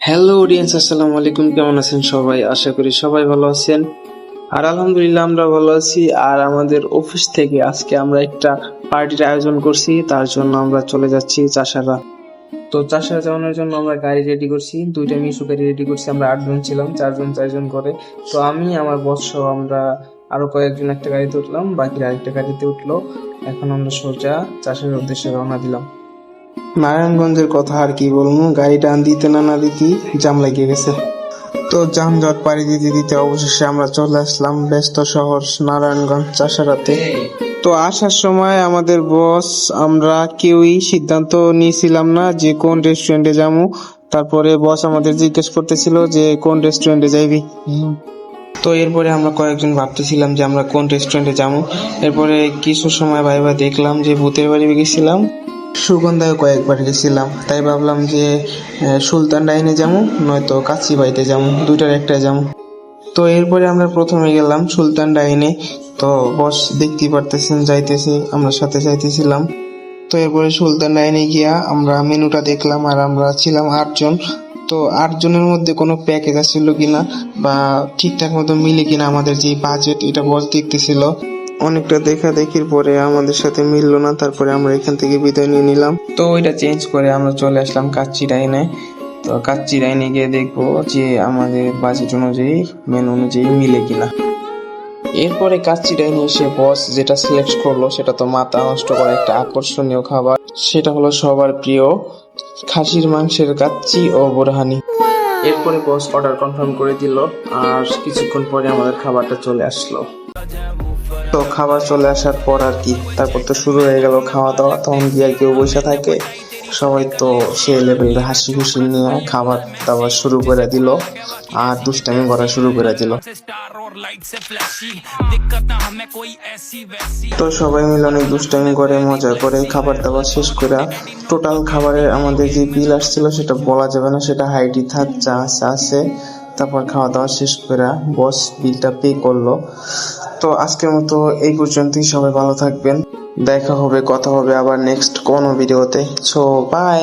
Hello audience আসসালামু আলাইকুম। কেমন আছেন সবাই? আশা করি সবাই ভালো আছেন। আর আলহামদুলিল্লাহ, আমরা ভালো আছি। আর আমাদের অফিস থেকে আজকে আমরা একটা পার্টির আয়োজন করছি। তার জন্য আমরা চলে যাচ্ছি চাষারা। তো চাষারা যাওয়ানোর জন্য আমরা গাড়ি রেডি করছি। দুইটা মিশু গাড়ি রেডি করছি। আমরা আটজন ছিলাম, চারজন চারজন করে। তো আমি, আমার বস সহ আমরা আরও কয়েকজন একটা গাড়িতে উঠলাম। বাকিরা আরেকটা গাড়িতে উঠল। এখন আমরা সোজা চাষের উদ্দেশ্যে রওনা দিলাম। নারায়ণগঞ্জের কথা আর কি বলব? গাড়িটা আন দিতে না না দিতেই জাম লাগিয়ে গেছে। তো যানজট পাড়ি দিতে দিতে অবশেষে আমরা চলে আসলাম ব্যস্ত শহর নারায়ণগঞ্জ চাষারাতে। তো আসার সময় আমাদের বস আমরা কেউই সিদ্ধান্ত নিয়েছিলাম না যে কোন রেস্টুরেন্টে যাব। তারপরে বস আমাদের জিজ্ঞেস করতেছিল যে কোন রেস্টুরেন্টে যাইবি। তো এরপরে আমরা কয়েকজন ভাবতেছিলাম যে আমরা কোন রেস্টুরেন্টে যাব। এরপরে কিছু সময় ভাইবা দেখলাম যে ভূতের বাড়ি গেছিলাম। সুগন্ধায় কয়েকবার গেছিলাম, তাই ভাবলাম যে সুলতান ডাইনে যাব নয়তো কাছি বাড়িতে যাব দুইটার একটা যাব তো এরপরে আমরা প্রথমে গেলাম সুলতান ডাইনে, তো বস দেখতে পারতেছেন, যাইতেছে, আমরা সাথে যাইতেছিলাম। তো এরপরে সুলতান ডাইনে গিয়া আমরা মেনুটা দেখলাম আর আমরা ছিলাম আটজন। তো আটজনের মধ্যে কোনো প্যাকেজ আসছিল কিনা বা ঠিকঠাক মতো মিলে কিনা আমাদের যে বাজেট এটা বস দেখতেছিল। অনেকটা দেখা দেখির পরে আমাদের সাথে মিললো না, তারপরে আমরা এখান থেকে বিদায় নিয়ে নিলাম। তো ওইটা চেঞ্জ করে আমরা চলে আসলাম কাচ্চি ডাইনে তো কাচ্চি ডাইনে গিয়ে দেখব যে আমাদের বাজেট অনুযায়ী মেনু অনুযায়ী মিলে কিনা। এরপরে কাচ্চি ডাইনে এসে বস যেটা সিলেক্ট করল, সেটা তো মাথা নষ্ট করা একটা আকর্ষণীয় খাবার। সেটা হলো সবার প্রিয় খাসির মাংসের কাচ্চি ও বোরহানি। এরপরে বস অর্ডার কনফার্ম করে দিল, আর কিছুক্ষণ পরে আমাদের খাবারটা চলে আসলো। তো খাবার চলে আসার পর আর কি, তারপর তো শুরু হয়ে গেল খাওয়া দাওয়া। তখন কি আর কেউ বসে থাকে। সবাই তো সে লেভেলের হাসি খুশি নিয়ে খাবার দাবার শুরু করে দিল আর দুষ্টামি করা শুরু করে দিল। তো সবাই মিলে অনেক দুষ্টামি করে, মজা করে খাবার দাবার শেষ করে টোটাল খাবারের আমাদের যে বিল আসছিল সেটা বলা যাবে না, সেটা হাইডি থাক, যা আছে। তারপর খাওয়া দাওয়া শেষ করে বস বিলটা পে করল। তো আজকের মতো এই পর্যন্তই, সবাই ভালো থাকবেন। দেখা হবে, কথা হবে আবার নেক্সট কোনো ভিডিওতে সো বাই